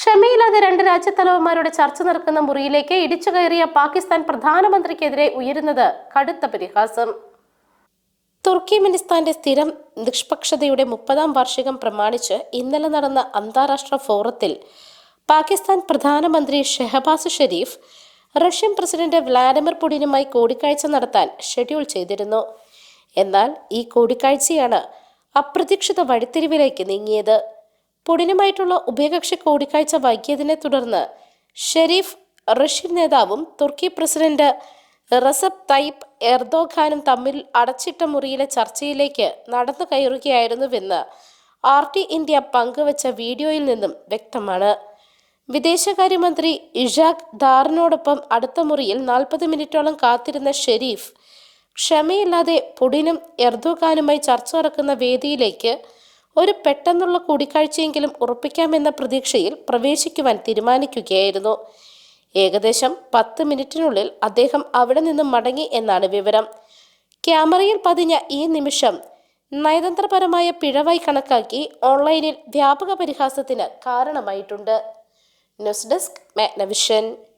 ക്ഷമയില്ലാതെ രണ്ട് രാജ്യത്തലവന്മാരുടെ ചർച്ച നടക്കുന്ന മുറിയിലേക്ക് ഇടിച്ചു കയറിയ പാകിസ്ഥാൻ പ്രധാനമന്ത്രിക്കെതിരെ ഉയരുന്നത് കടുത്ത പരിഹാസം. തുർക്കിമിനിസ്ഥാന്റെ സ്ഥിരം നിഷ്പക്ഷതയുടെ മുപ്പതാം വാർഷികം പ്രമാണിച്ച് ഇന്നലെ നടന്ന അന്താരാഷ്ട്ര ഫോറത്തിൽ പാകിസ്ഥാൻ പ്രധാനമന്ത്രി Shehbaz Sharif Russian president Vladimir പുടിനുമായി കൂടിക്കാഴ്ച നടത്താൻ ഷെഡ്യൂൾ ചെയ്തിരുന്നു. എന്നാൽ ഈ കൂടിക്കാഴ്ചയാണ് അപ്രതീക്ഷിത വഴിത്തിരിവിലേക്ക് നീങ്ങിയത്. പുടിനുമായിട്ടുള്ള ഉഭയകക്ഷി കൂടിക്കാഴ്ച വൈകിയതിനെ തുടർന്ന് ഷെരീഫ് റഷ്യൻ നേതാവും തുർക്കി പ്രസിഡന്റ് റസബ് തയ്പ് എർദോഖാനും തമ്മിൽ അടച്ചിട്ട മുറിയിലെ ചർച്ചയിലേക്ക് നടന്നു കയറുകയായിരുന്നുവെന്ന് ആർ ടി ഇന്ത്യ പങ്കുവച്ച വീഡിയോയിൽ നിന്നും വ്യക്തമാണ്. വിദേശകാര്യമന്ത്രി ഇഷാഖ് ദാറിനോടൊപ്പം അടുത്ത മുറിയിൽ നാൽപ്പത് മിനിറ്റോളം കാത്തിരുന്ന ഷെരീഫ് ക്ഷമയില്ലാതെ പുടിനും എർദോഖാനുമായി ചർച്ച നടക്കുന്ന വേദിയിലേക്ക് ഒരു പെട്ടെന്നുള്ള കൂടിക്കാഴ്ചയെങ്കിലും ഉറപ്പിക്കാമെന്ന പ്രതീക്ഷയിൽ പ്രവേശിക്കുവാൻ തീരുമാനിക്കുകയായിരുന്നു. ഏകദേശം പത്ത് മിനിറ്റിനുള്ളിൽ അദ്ദേഹം അവിടെ നിന്നും മടങ്ങി എന്നാണ് വിവരം. ക്യാമറയിൽ പതിഞ്ഞ ഈ നിമിഷം നയതന്ത്രപരമായ പിഴവായി കണക്കാക്കി ഓൺലൈനിൽ വ്യാപക പരിഹാസത്തിന് കാരണമായിട്ടുണ്ട്. News desk Magnavision.